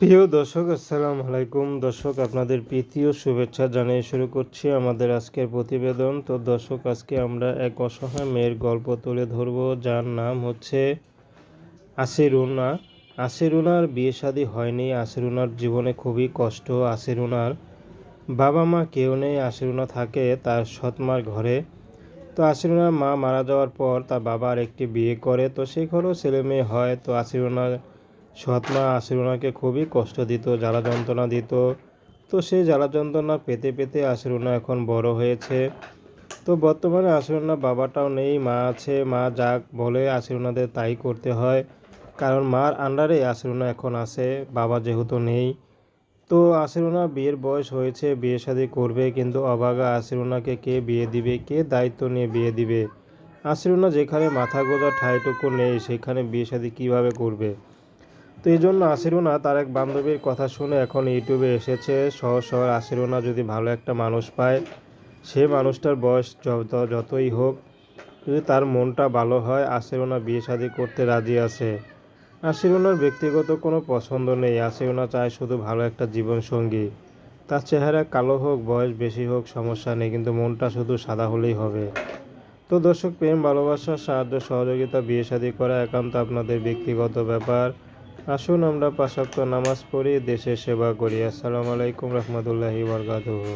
প্রিয় দর্শক, আসসালামু আলাইকুম। দর্শক, আপনাদের প্রীতি শুভেচ্ছা জানিয়ে শুরু করছি আমাদের আজকের প্রতিবেদন। তো দর্শক, আজকে আমরা এক অসহায় মেয়ের গল্প তুলে ধরব, যার নাম হচ্ছে আসিরুনা আসিরুনার বিয়ে শাদী হয়নি। আসিরুনার জীবনে খুবই কষ্ট। আসিরুনার বাবা মা কেউ নেই। আসিরুনা থাকে তার সৎমার ঘরে। তো আসিরুনার মা মারা যাওয়ার পর তার বাবার একটি বিয়ে করে। তো সেই ঘরেও ছেলে মেয়ে হয়। তো আসিরুনার সৎমা আশিরুনাকে খুবই কষ্ট দিত, জ্বালা যন্ত্রণা দিত। তো সেই জ্বালা যন্ত্রণা পেতে পেতে আশিরুনা এখন বড় হয়েছে। তো বর্তমানে আশিরুনার বাবাটাও নেই, মা আছে, মা যাক বলে আশিরুনাদের তাই করতে হয়। কারণ মার আন্ডারে আশিরুনা এখন আছে, বাবা যেহেতু নেই। তো আশিরুনা বিয়ের বয়স হয়েছে, বিয়ে শাদি করবে, কিন্তু অবাগা আশিরুনাকে কে বিয়ে দিবে, কে দায়িত্ব নিয়ে বিয়ে দিবে? আশিরুনা যেখানে মাথা গোজা ঠাইটুকু নেই, সেখানে বিয়ে শাদি কীভাবে করবে? তো এই জন্য আসিরুনা তার এক বান্ধবীর কথা শুনে এখন ইউটিউবে এসেছে, সহজ সহজ আসিরুনা যদি ভালো একটা মানুষ পায়, সে মানুষটার বয়স যত, যতই হোক, যদি তার মনটা ভালো হয় আসিরুনা বিয়ে শাদী করতে রাজি আছে। আসিরুনার ব্যক্তিগত কোনো পছন্দ নেই আসিরুনা চায় শুধু ভালো একটা জীবনসঙ্গী। তার চেহারা কালো হোক, বয়স বেশি হোক, সমস্যা নেই, কিন্তু মনটা শুধু সাদা হলেই হবে। তো দর্শক, প্রেম, ভালোবাসা, সাহায্য, সহযোগিতা, বিয়ে শাদী করা একান্ত আপনাদের ব্যক্তিগত ব্যাপার। আসুন আমরা পাশাক্ত নামাজ পড়ি দেশের সেবা করি। আসসালামু আলাইকুম রহমতুল্লাহি বরকাতুহু।